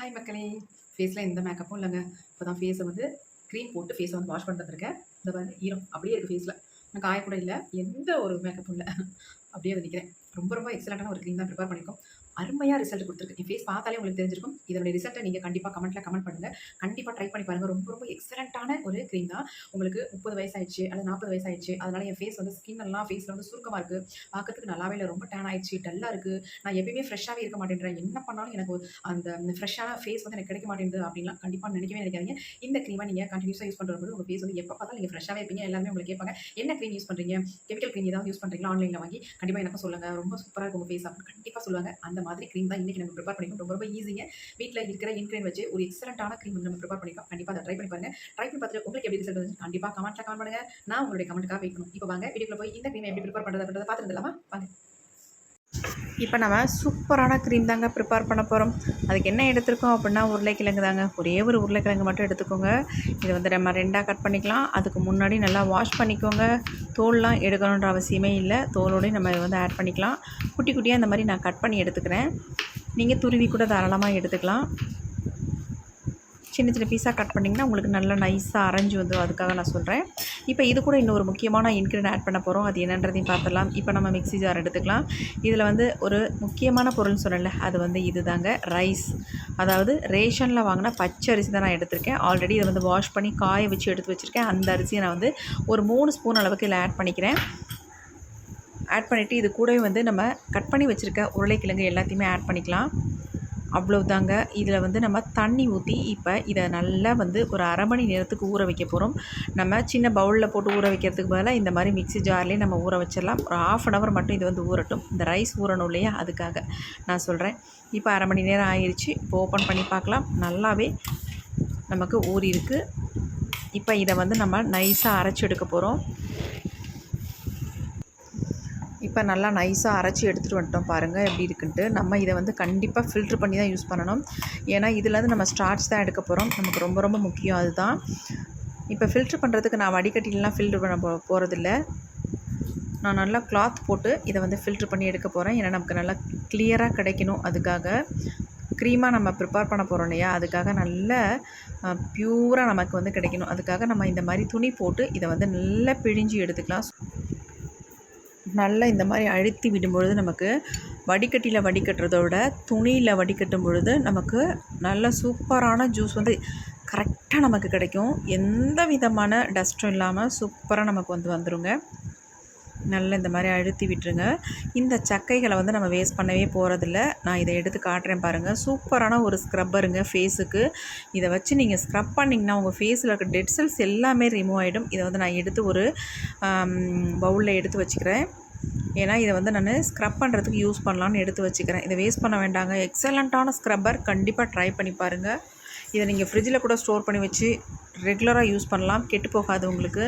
Hi மக்களே. ஃபேஸில் எந்த மேக்கப்பும் இல்லைங்க. இப்போ தான் ஃபேஸை வந்து க்ரீம் போட்டு ஃபேஸை வந்து வாஷ் பண்ணிட்டு இந்த பாருங்க ஈரம் அப்படியே இருக்குது ஃபேஸில் நான் காய கூட இல்லை. எந்த ஒரு மேக்கப்பும் இல்லை. அப்படியே வந்து நிற்கிறேன் ரொம்ப ரொம்ப எக்ஸலண்ட்டான ஒரு க்ரீம் தான் ப்ரிப்பேர் பண்ணியிருக்கோம் அருமையாக ரிசல்ட் கொடுத்துருக்கு. என் ஃபேஸ் பார்த்தாலே உங்களுக்கு தெரிஞ்சிருக்கும். இதோட ரிசல்ட்டை நீங்கள் கண்டிப்பாக கமெண்ட்டில் கமெண்ட் பண்ணுங்கள் கண்டிப்பாக ட்ரை பண்ணி பாருங்கள் ரொம்ப ரொம்ப எக்ஸலண்ட்டான ஒரு க்ரீம் தான். உங்களுக்கு முப்பது வயசாயிடுச்சு அல்லது நாற்பது வயசாயிடுச்சு. அதனால் என் ஃபேஸ் வந்து ஸ்கின் எல்லாம் ஃபேஸில் வந்து சுருக்கமாக இருக்குது பார்க்கறதுக்கு நல்லாவே இல்லை. ரொம்ப டேன் ஆயிடுச்சு. டல்லாக இருக்குது நான் எப்பயுமே ஃப்ரெஷ்ஷாகவே இருக்க மாட்டேன்றேன். என்ன பண்ணாலும் எனக்கு அந்த ஃப்ரெஷ்ஷான ஃபேஸ் வந்து எனக்கு கிடைக்க மாட்டேங்குது அப்படின்லாம் கண்டிப்பாக நினைக்கவே நினைக்காதீங்க. இந்த க்ரீமை நீங்கள் கண்டினியூஸாக யூஸ் பண்ணுறது உங்கள் ஃபேஸ் வந்து எப்போ பார்த்தாலும் நீங்கள் ஃப்ரெஷ்ஷாகவே இருப்பீங்க. எல்லாருமே உங்களுக்கு கேட்பாங்க. என்ன க்ரீம் யூஸ் பண்ணுறீங்க கெமிக்கல் க்ரீம் ஏதாவது யூஸ் பண்ணுறீங்களா ஆன்லைனில் வாங்கி கண்டிப்பாக எனக்கும் சொல்லுங்கள் ரொம்ப சூப்பராக இருக்கும் உங்கள் ஃபேஸ் அப்படின்னு கண்டிப்பாக சொல்லுவாங்க. அந்த மாதிரி க்ரீம் தான் இன்றைக்கி நம்ம ப்ரிப்பேர் பண்ணிக்கணும். ரொம்ப ரொம்ப ஈஸிங்க வீட்டில் இருக்கிற இன்க்ரீன் வச்சு ஒரு எக்ஸலண்ட்டான க்ரீம் வந்து நம்ம ப்ரிப்பேர் பண்ணிக்கலாம். கண்டிப்பாக அதை ட்ரை பண்ணி பாருங்க. ட்ரை பண்ணி பார்த்துட்டு உங்களுக்கு எப்படி ரிசல்ட் வந்து கண்டிப்பாக கமெண்ட்டில் கமெண்ட் பண்ணுங்க. நான் உங்களுடைய கமெண்ட்டுக்காக வெயிட் பண்ணும். இப்போ வாங்க வீடியோவில் போய் இந்த க்ரீம் எப்படி ப்ரிப்பேர் பண்ணுறது அப்படின்றத பார்த்துருந்தலாமா வாங்க. இப்போ நம்ம சூப்பரான க்ரீம் தாங்க ப்ரிப்பேர் பண்ண போகிறோம் அதுக்கு என்ன எடுத்துருக்கோம் அப்படின்னா உருளைக்கிழங்கு தாங்க ஒரே ஒரு உருளைக்கிழங்கு மட்டும் எடுத்துக்கோங்க. இது வந்து நம்ம ரெண்டாக கட் பண்ணிக்கலாம். அதுக்கு முன்னாடி நல்லா வாஷ் பண்ணிக்கோங்க. தோல்லாம் எடுக்கணுன்ற அவசியமே இல்லை. தோலோடய நம்ம இதை வந்து ஆட் பண்ணிக்கலாம். குட்டி குட்டியாக இந்த மாதிரி நான் கட் பண்ணி எடுத்துக்கிறேன். நீங்கள் துருவி கூட தாராளமாக எடுத்துக்கலாம். சின்ன சின்ன பீஸாக கட் பண்ணிங்கன்னா உங்களுக்கு நல்லா நைஸாக அரைஞ்சி வந்து அதுக்காக நான் சொல்கிறேன் இப்போ இது கூட இன்னொரு முக்கியமான இன்க்ரீடியன் ஆட் பண்ண போகிறோம் அது என்னன்றதையும் பார்த்துலாம் இப்போ நம்ம மிக்ஸி ஜார் எடுத்துக்கலாம். இதில் வந்து ஒரு முக்கியமான பொருள்னு சொன்னேன்ல அது வந்து இது தாங்க ரைஸ் அதாவது ரேஷனில் வாங்கின பச்சை அரிசி தான் நான் எடுத்திருக்கேன். ஆல்ரெடி இதை வந்து வாஷ் பண்ணி காய வச்சு எடுத்து வச்சுருக்கேன். அந்த அரிசியை நான் வந்து ஒரு மூணு ஸ்பூன் அளவுக்கு இதில் ஆட் பண்ணிக்கிறேன். ஆட் பண்ணிவிட்டு இது கூடவே வந்து நம்ம கட் பண்ணி வச்சுருக்க உருளைக்கிழங்கு எல்லாத்தையுமே ஆட் பண்ணிக்கலாம். அவ்வளவுதாங்க. இதில் வந்து நம்ம தண்ணி ஊற்றி இப்போ இதை நல்லா வந்து ஒரு அரை மணி நேரத்துக்கு ஊற வைக்க போகிறோம் நம்ம சின்ன பவுலில் போட்டு ஊற வைக்கிறதுக்கு பதிலாக இந்த மாதிரி மிக்ஸி ஜார்லேயே நம்ம ஊற வச்சிடலாம். ஒரு ஆஃப் அன் ஹவர் மட்டும் இது வந்து ஊறட்டும். இந்த ரைஸ் ஊறணும் இல்லையா? அதுக்காக நான் சொல்கிறேன் இப்போ அரை மணி நேரம் ஆயிடுச்சு இப்போ ஓப்பன் பண்ணி பார்க்கலாம். நல்லாவே நமக்கு ஊறி இருக்குது இப்போ இதை வந்து நம்ம நைஸாக அரைச்சி எடுக்க போகிறோம் இப்போ நல்லா நைஸாக அரைச்சி எடுத்துகிட்டு வந்துட்டோம் பாருங்கள் எப்படி இருக்குன்ட்டு. நம்ம இதை வந்து கண்டிப்பாக ஃபில்ட்ரு பண்ணி தான் யூஸ் பண்ணணும். ஏன்னா இதுலேருந்து நம்ம ஸ்டார்ச் தான் எடுக்க போகிறோம் நமக்கு ரொம்ப ரொம்ப முக்கியம் அதுதான். இப்போ ஃபில்ட்ரு பண்ணுறதுக்கு நான் வடிகட்டிலாம் ஃபில்ட்ரு பண்ண போ போகிறதில்ல நான் நல்லா கிளாத் போட்டு இதை வந்து ஃபில்ட்ரு பண்ணி எடுக்க போகிறேன் ஏன்னா நமக்கு நல்லா கிளியராக கிடைக்கணும் அதுக்காக. க்ரீமாக நம்ம ப்ரிப்பேர் பண்ண போகிறோம் இல்லையா? அதுக்காக நல்ல ப்யூராக நமக்கு வந்து கிடைக்கணும். அதுக்காக நம்ம இந்த மாதிரி துணி போட்டு இதை வந்து நல்லா பிழிஞ்சு எடுத்துக்கலாம். நல்லா இந்த மாதிரி அழுத்தி விடும்பொழுது நமக்கு வடிகட்டியில் வடிகட்டுறத விட துணியில் வடிகட்டும் பொழுது நமக்கு நல்ல சூப்பரான ஜூஸ் வந்து கரெக்டாக நமக்கு கிடைக்கும். எந்த விதமான டஸ்ட்டும் இல்லாமல் சூப்பராக நமக்கு வந்து வந்துடுங்க நல்லா இந்த மாதிரி அழுத்தி விட்டுருங்க. இந்த சக்கைகளை வந்து நம்ம வேஸ்ட் பண்ணவே போகிறதில்ல நான் இதை எடுத்து காட்டுறேன் பாருங்கள் சூப்பரான ஒரு ஸ்க்ரப்பருங்க ஃபேஸுக்கு இதை வச்சு நீங்கள் ஸ்க்ரப் பண்ணிங்கன்னா உங்கள் ஃபேஸில் இருக்க டெட் செல்ஸ் எல்லாமே ரிமூவ் ஆகிடும் இதை வந்து நான் எடுத்து ஒரு பவுலில் எடுத்து வச்சுக்கிறேன். ஏன்னா இதை வந்து நான் ஸ்க்ரப் பண்ணுறதுக்கு யூஸ் பண்ணலான்னு எடுத்து வச்சுக்கிறேன். இதை வேஸ்ட் பண்ண வேண்டாங்க. எக்ஸலண்ட்டான ஸ்க்ரப்பர் கண்டிப்பாக ட்ரை பண்ணி பாருங்கள் இதை நீங்கள் ஃப்ரிட்ஜில் கூட ஸ்டோர் பண்ணி வச்சு ரெகுலராக யூஸ் பண்ணலாம். கெட்டு போகாது உங்களுக்கு.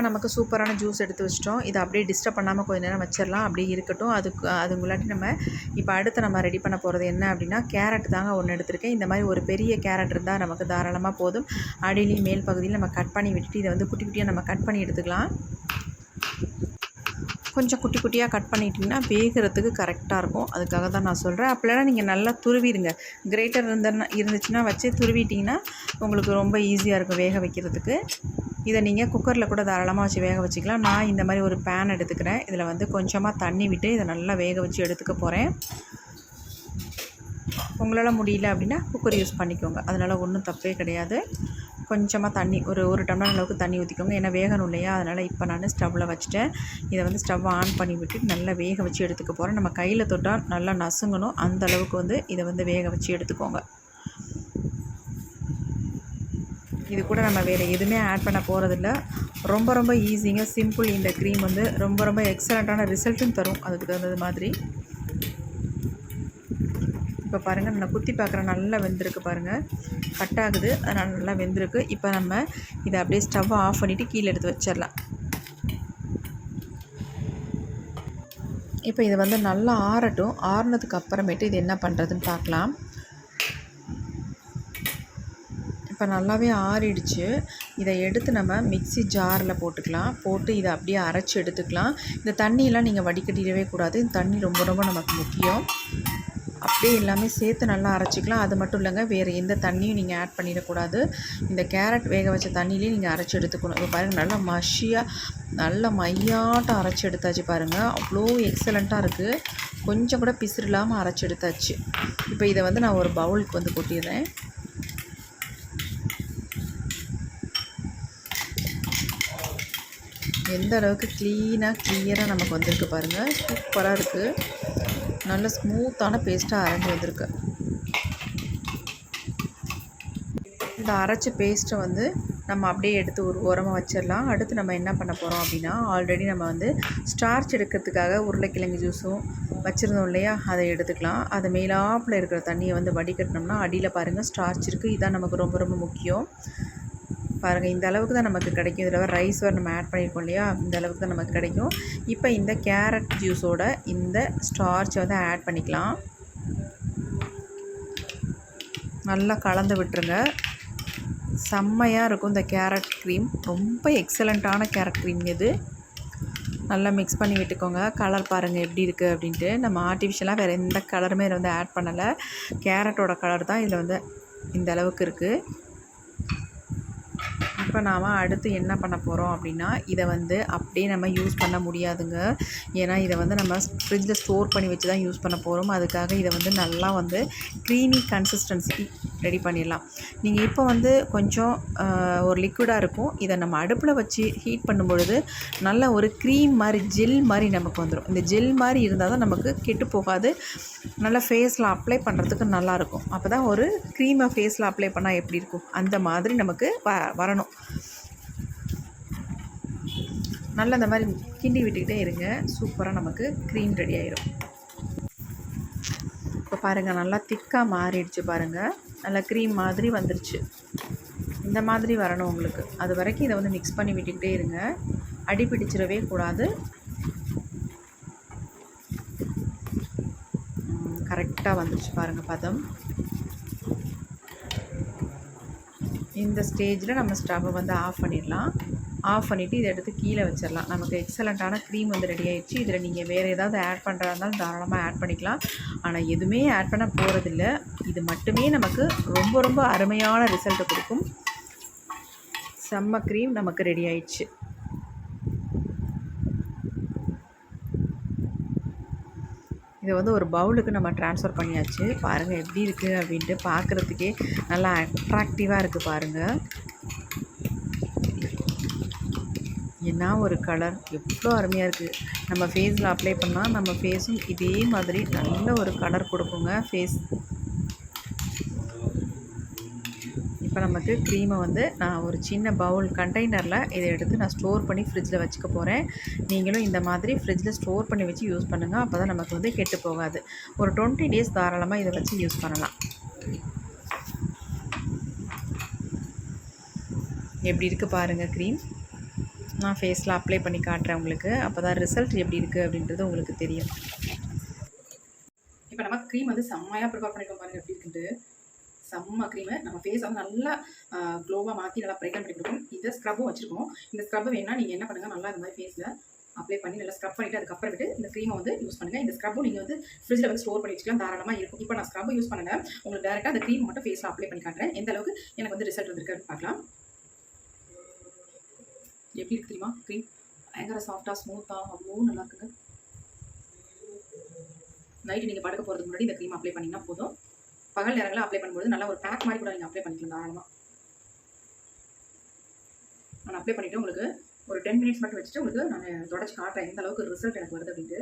இப்போ நமக்கு சூப்பரான ஜூஸ் எடுத்து வச்சிட்டோம். இதை அப்படியே டிஸ்டர்ப் பண்ணாமல் கொஞ்சம் நேரம் வச்சிடலாம். அப்படியே இருக்கட்டும். அதுக்கு அதுங்களாட்டி நம்ம இப்போ அடுத்து நம்ம ரெடி பண்ண போகிறது என்ன அப்படின்னா கேரட் தாங்க ஒன்று எடுத்திருக்கேன். இந்த மாதிரி ஒரு பெரிய கேரட் இருந்தால் நமக்கு தாராளமாக போதும். அடியிலையும் மேல் பகுதியில் நம்ம கட் பண்ணி விட்டுட்டு இதை வந்து குட்டி குட்டியாக நம்ம கட் பண்ணி எடுத்துக்கலாம். கொஞ்சம் குட்டி குட்டியாக கட் பண்ணிட்டிங்கன்னா வேகிறதுக்கு கரெக்டாக இருக்கும். அதுக்காக தான் நான் சொல்கிறேன் அப்படிலாம் நீங்கள் நல்லா துருவிடுங்க. கிரேட்டர் இருந்தனா இருந்துச்சுன்னா வச்சு துருவிட்டிங்கன்னா உங்களுக்கு ரொம்ப ஈஸியாக இருக்கும் வேக வைக்கிறதுக்கு. இதை நீங்கள் குக்கரில் கூட தாராளமாக வச்சு வேக வச்சுக்கலாம். நான் இந்த மாதிரி ஒரு பேன் எடுத்துக்கிறேன். இதில் வந்து கொஞ்சமாக தண்ணி விட்டு இதை நல்லா வேக வச்சு எடுத்துக்க போகிறேன் உங்களால் முடியல அப்படின்னா குக்கர் யூஸ் பண்ணிக்கோங்க. அதனால் ஒன்றும் தப்பே கிடையாது. கொஞ்சமாக தண்ணி ஒரு ஒரு டம்ளர் அளவுக்கு தண்ணி ஊற்றிக்கோங்க ஏன்னா வேகணும் இல்லையா? அதனால் இப்போ நான் ஸ்டவ்வில் வச்சுட்டேன். இதை வந்து ஸ்டவ் ஆன் பண்ணி விட்டு நல்லா வேக வச்சு எடுத்துக்க போகிறேன் நம்ம கையில் தொட்டால் நல்லா நசுங்கணும். அந்த அளவுக்கு வந்து இதை வந்து வேக வச்சு எடுத்துக்கோங்க. இது கூட நம்ம வேறு எதுவுமே ஆட் பண்ண போகிறதில்ல ரொம்ப ரொம்ப ஈஸிங்க சிம்பிள் இந்த க்ரீம் வந்து ரொம்ப ரொம்ப எக்ஸலண்ட்டான ரிசல்ட்டும் தரும். அதுக்கு தகுந்தது மாதிரி. இப்போ பாருங்கள் நான் குத்தி பார்க்குறேன். நல்லா வெந்திருக்கு பாருங்கள் கட் ஆகுது. அதனால் நல்லா வெந்திருக்கு. இப்போ நம்ம இதை அப்படியே ஸ்டவ்வை ஆஃப் பண்ணிவிட்டு கீழே எடுத்து வச்சிடலாம். இப்போ இதை வந்து நல்லா ஆறட்டும். ஆறுனதுக்கு அப்புறமேட்டு இது என்ன பண்ணுறதுன்னு பார்க்கலாம். இப்போ நல்லாவே ஆறிடுச்சு. இதை எடுத்து நம்ம மிக்ஸி ஜாரில் போட்டுக்கலாம். போட்டு இதை அப்படியே அரைச்சி எடுத்துக்கலாம். இந்த தண்ணியெல்லாம் நீங்கள் வடிகட்டிடவே கூடாது. இந்த தண்ணி ரொம்ப ரொம்ப நமக்கு முக்கியம். அப்படியே எல்லாமே சேர்த்து நல்லா அரைச்சிக்கலாம். அது மட்டும் இல்லைங்க வேறு எந்த தண்ணியும் நீங்கள் ஆட் பண்ணிடக்கூடாது. இந்த கேரட் வேக வச்ச தண்ணியிலே நீங்கள் அரைச்சி எடுத்துக்கணும். இப்போ பாருங்கள் நல்லா மஷியாக நல்லா மையாட்டம் அரைச்சி எடுத்தாச்சு பாருங்கள் அவ்வளோ எக்ஸலண்ட்டாக இருக்குது கொஞ்சம் கூட பிசுறு இல்லாமல் அரைச்சி எடுத்தாச்சு. இப்போ இதை வந்து நான் ஒரு பவுலுக்கு வந்து கொட்டிடுறேன். எந்த அளவுக்கு க்ளீனாக க்ளியராக நமக்கு வந்திருக்கு பாருங்கள் சூப்பராக இருக்குது நல்ல ஸ்மூத்தான பேஸ்ட்டாக அரைஞ்சி வந்திருக்கு. இந்த அரைச்ச பேஸ்ட்டை வந்து நம்ம அப்படியே எடுத்து ஒரு உரமாக வச்சிடலாம். அடுத்து நம்ம என்ன பண்ண போகிறோம் அப்படின்னா ஆல்ரெடி நம்ம வந்து ஸ்டார்ச் எடுக்கிறதுக்காக உருளைக்கிழங்கு ஜூஸும் வச்சுருந்தோம் இல்லையா? அதை எடுத்துக்கலாம். அது மேலாப்பில் இருக்கிற தண்ணியை வந்து வடிகட்டினோம்னா அடியில் பாருங்கள் ஸ்டார்ச் இருக்குது இதுதான் நமக்கு ரொம்ப ரொம்ப முக்கியம். பாருங்கள் இந்த அளவுக்கு தான் நமக்கு கிடைக்கும். இதில் ரைஸ் வேறு நம்ம ஆட் பண்ணியிருக்கோம் இல்லையா? இந்த அளவுக்கு தான் நமக்கு கிடைக்கும். இப்போ இந்த கேரட் ஜூஸோட இந்த ஸ்டார்ச்சை வந்து ஆட் பண்ணிக்கலாம். நல்லா கலந்து விட்டுருங்க. செம்மையாக இருக்கும் இந்த கேரட் க்ரீம் ரொம்ப எக்ஸலண்ட்டான கேரட் க்ரீம் இது. நல்லா மிக்ஸ் பண்ணி விட்டுக்கோங்க. கலர் பாருங்கள் எப்படி இருக்குது அப்படின்ட்டு. நம்ம ஆர்டிஃபிஷியலாக வேறு எந்த கலருமே இதில் வந்து ஆட் பண்ணலை. கேரட்டோட கலர் தான் இதில் வந்து இந்த அளவுக்கு இருக்குது இப்போ நாம் அடுத்து என்ன பண்ண போகிறோம் அப்படின்னா இதை வந்து அப்படியே நம்ம யூஸ் பண்ண முடியாதுங்க. ஏன்னா இதை வந்து நம்ம ஃப்ரிட்ஜில் ஸ்டோர் பண்ணி வச்சு தான் யூஸ் பண்ண போகிறோம் அதுக்காக இதை வந்து நல்லா வந்து க்ரீமி கன்சிஸ்டன்சி ரெடி பண்ணிடலாம். நீங்கள் இப்போ வந்து கொஞ்சம் ஒரு லிக்விடாக இருக்கும். இதை நம்ம அடுப்பில் வச்சு ஹீட் பண்ணும் பொழுது நல்ல ஒரு க்ரீம் மாதிரி ஜெல் மாதிரி நமக்கு வந்துடும் இந்த ஜெல் மாதிரி இருந்தால் தான் நமக்கு கெட்டு போகாது. நல்லா ஃபேஸில் அப்ளை பண்ணுறதுக்கு நல்லாயிருக்கும் அப்போ தான் ஒரு க்ரீமை ஃபேஸில் அப்ளை பண்ணால் எப்படி இருக்கும்? அந்த மாதிரி நமக்கு வ வரணும். நல்லா இந்த மாதிரி கிண்டி விட்டுக்கிட்டே இருங்க. சூப்பராக நமக்கு க்ரீம் ரெடி ஆயிரும். இப்போ பாருங்கள் நல்லா திக்காக மாறிடுச்சு பாருங்கள் நல்லா க்ரீம் மாதிரி வந்துருச்சு. இந்த மாதிரி வரணும் உங்களுக்கு. அது வரைக்கும் இதை வந்து மிக்ஸ் பண்ணி விட்டுக்கிட்டே இருங்க. அடி பிடிச்சிடவே கூடாது. கரெக்டாக வந்துருச்சு பாருங்கள் பதம். இந்த ஸ்டேஜில் நம்ம ஸ்டவ்வை வந்து ஆஃப் பண்ணிடலாம். ஆஃப் பண்ணிவிட்டு இதை எடுத்து கீழே வச்சிடலாம். நமக்கு எக்ஸலண்ட்டான க்ரீம் வந்து ரெடி ஆகிடுச்சு இதில் நீங்கள் வேறு ஏதாவது ஆட் பண்ணுறதா இருந்தாலும் தாராளமாக ஆட் பண்ணிக்கலாம். ஆனால் எதுவுமே ஆட் பண்ண போகிறதில்ல இது மட்டுமே நமக்கு ரொம்ப ரொம்ப அருமையான ரிசல்ட்டை கொடுக்கும். செம்ம க்ரீம் நமக்கு ரெடி ஆயிடுச்சு. இதை வந்து ஒரு பவுலுக்கு நம்ம ட்ரான்ஸ்ஃபர் பண்ணியாச்சு. பாருங்கள் எப்படி இருக்குது அப்படின்ட்டு பார்க்குறதுக்கே நல்லா அட்ராக்டிவாக இருக்குது பாருங்கள் என்ன ஒரு கலர் எவ்வளோ அருமையாக இருக்குது நம்ம ஃபேஸில் அப்ளை பண்ணால் நம்ம ஃபேஸும் இதே மாதிரி நல்ல ஒரு கலர் கொடுக்குங்க. ஃபேஸ் இப்போ நமக்கு க்ரீமை வந்து நான் ஒரு சின்ன பவுல் கண்டெய்னரில் இதை எடுத்து நான் ஸ்டோர் பண்ணி ஃப்ரிட்ஜில் வச்சுக்க போகிறேன் நீங்களும் இந்த மாதிரி ஃப்ரிட்ஜில் ஸ்டோர் பண்ணி வச்சு யூஸ் பண்ணுங்கள் அப்போ தான் நமக்கு வந்து கெட்டு போகாது. ஒரு டுவெண்ட்டி டேஸ் தாராளமாக இதை வச்சு யூஸ் பண்ணலாம். எப்படி இருக்குது பாருங்கள் க்ரீம் நான் ஃபேஸில் அப்ளை பண்ணி காட்டுறேன் உங்களுக்கு. அப்போ தான் ரிசல்ட் எப்படி இருக்குது அப்படின்றது உங்களுக்கு தெரியும். இப்போ நம்ம க்ரீம் வந்து செம்மையாக ப்ரிப்பேர் பண்ணிக்க பாருங்கள் எப்படி இருக்குன்ட்டு. செம்ம க்ரீமு நம்ம ஃபேஸ் வந்து நல்லா க்ளோவாக மாற்றி நல்லா ப்ரைட்டன் பண்ணி கொடுக்கும் இந்த ஸ்க்ரப்பும் வச்சுருக்கோம். இந்த ஸ்க்ரப் வேணால் நீங்கள் என்ன பண்ணுங்கள் நல்லா இந்த மாதிரி ஃபேஸில் அப்ளை பண்ணி நல்லா ஸ்க்ரப் பண்ணிட்டு அதுக்கப்புறம் விட்டு இந்த க்ரீமை வந்து யூஸ் பண்ணுங்கள் இந்த ஸ்க்ரப்பும் நீங்கள் வந்து ஃப்ரிட்ஜில் வந்து ஸ்டோர் பண்ணி வச்சுக்கலாம். தாராளமாக இருக்கும். இப்போ நான் ஸ்க்ரப் யூஸ் பண்ணல. உங்களுக்கு டேரெக்டாக அந்த க்ரீம் மட்டும் ஃபேஸில் அப்ளை பண்ணி காட்டுறேன். எந்த அளவுக்கு எனக்கு வந்து ரிசல்ட் வந்திருக்கு பார்க்கலாம். எப்படி இருக்கு தெரியுமா? க்ரீம் பயங்கர சாஃப்டாக ஸ்மூத்தாக அவ்வளோ நல்லா இருக்குங்க. நைட்டு நீங்கள் படுக்க போகிறதுக்கு முன்னாடி இந்த க்ரீம் அப்ளை பண்ணிங்கன்னா போதும். பகல் நேரங்களில் அப்ளை பண்ணும்போது நல்லா ஒரு பேக் மாதிரி கூட நீங்கள் அப்ளை பண்ணிக்கலாம் தாராளமாக நான் அப்ளை பண்ணிவிட்டு உங்களுக்கு ஒரு டென் மினிட்ஸ் மட்டும் வச்சுட்டு உங்களுக்கு நான் தொடச்சி காட்டுறேன். எந்த அளவுக்கு ரிசல்ட் எனக்கு வருது அப்படின்ட்டு.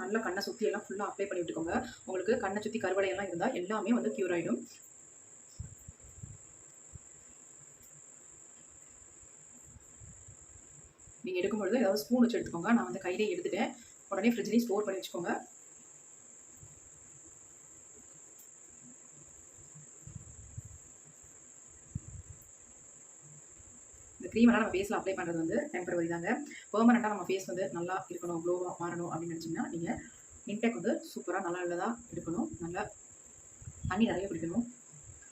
நல்லா கண்ணை சுற்றி எல்லாம் ஃபுல்லாக அப்ளை பண்ணி விட்டுக்கோங்க. உங்களுக்கு கண்ணை சுற்றி கருவடையெல்லாம் இருந்தால் எல்லாமே வந்து க்யூர் ஆகிடும் நீங்கள் எடுக்கும்பொழுது ஏதாவது ஸ்பூன் வச்சு எடுத்துக்கோங்க. நான் வந்து கையிலே எடுத்துட்டேன். உடனே ஃப்ரிட்ஜ்லேயும் ஸ்டோர் பண்ணி வச்சுக்கோங்க. இந்த க்ரீமெல்லாம் நம்ம ஃபேஸில் அப்ளை பண்ணுறது வந்து டெம்பரவரி தாங்க. பெர்மனெண்ட்டாக நம்ம ஃபேஸ் வந்து நல்லா இருக்கணும் க்ளோவாக மாறணும் அப்படின்னு நினச்சிங்கன்னா நீங்கள் இன்டேக் வந்து சூப்பராக நல்லா நல்லதாக இருக்கணும் நல்லா தண்ணி நிறைய குடிக்கணும்.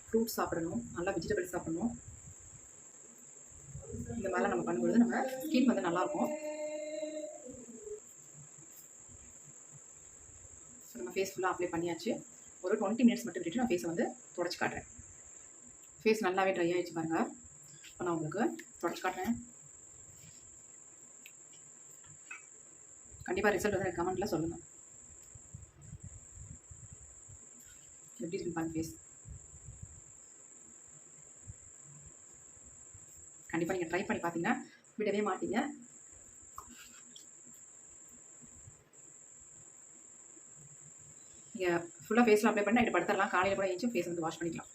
ஃப்ரூட்ஸ் சாப்பிடணும். நல்லா வெஜிடபிள்ஸ் சாப்பிடணும். இந்த மாதிரிலாம் நம்ம பண்ணும்பொழுது நம்ம ஸ்கின் வந்து நல்லாயிருக்கும் ஸோ நம்ம ஃபேஸ் ஃபுல்லாக அப்ளை பண்ணியாச்சு. ஒரு டுவெண்ட்டி மினிட்ஸ் மட்டும் விட்டுட்டு நான் ஃபேஸை வந்து தொடச்சி காட்டுறேன். ஃபேஸ் நல்லாவே ட்ரை ஆகிடுச்சு பாருங்கள் இப்போ நான் உங்களுக்கு. தொடச்சு காட்டுறேன். கண்டிப்பாக ரிசல்ட் வந்து எனக்கு கமெண்ட்டில் சொல்லுங்கள் எப்படி இருக்கு பாருங்க ஃபேஸ் கண்டிப்பாக நீங்கள் ட்ரை பண்ணி பார்த்தீங்கன்னா விடவே மாட்டீங்க. நீங்கள் ஃபுல்லாக ஃபேஸில் அப்ளை பண்ணி நைட்டு படுத்துடலாம். காலையில் கூட ஏஞ்சி ஃபேஸ் வந்து வாஷ் பண்ணிக்கலாம்.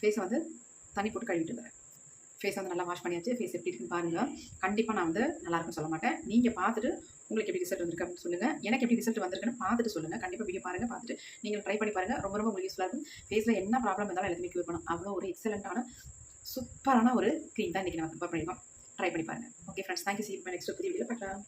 ஃபேஸை வந்து தண்ணி போட்டு கழுவிட்டு வரேன் ஃபேஸ் வந்து நல்லா வாஷ் பண்ணியாச்சு. ஃபேஸ் எப்படி இருக்குன்னு பாருங்கள் கண்டிப்பாக நான் வந்து நல்லா சொல்ல மாட்டேன். நீங்கள் பார்த்துட்டு உங்களுக்கு எப்படி ரிசல்ட் வந்திருக்கு அப்படின்னு சொல்லுங்கள் எனக்கு எப்படி ரிசல்ட் வந்திருக்குன்னு பார்த்துட்டு சொல்லுங்கள் கண்டிப்பாக வீடியோ பாருங்கள் பார்த்துட்டு நீங்கள் ட்ரை பண்ணி பாருங்கள் ரொம்ப ரொம்ப உங்களுக்கு யூஸ்ஃபுல்லாக இருக்கும். ஃபேஸில் என்ன ப்ராப்ளம் இருந்தாலும் எல்லாத்தையுமே க்யூர் பண்ணும் அவ்வளோ ஒரு எக்ஸலண்ட்டான சூப்பரான ஒரு க்ரீம் தான் இன்றைக்கி நம்ம ப்ரிப்பேர் பண்ணியிருக்கோம் ட்ரை பண்ணி பாருங்கள் okay friends thank you see next புதிய வீடியோ பார்க்கலாம்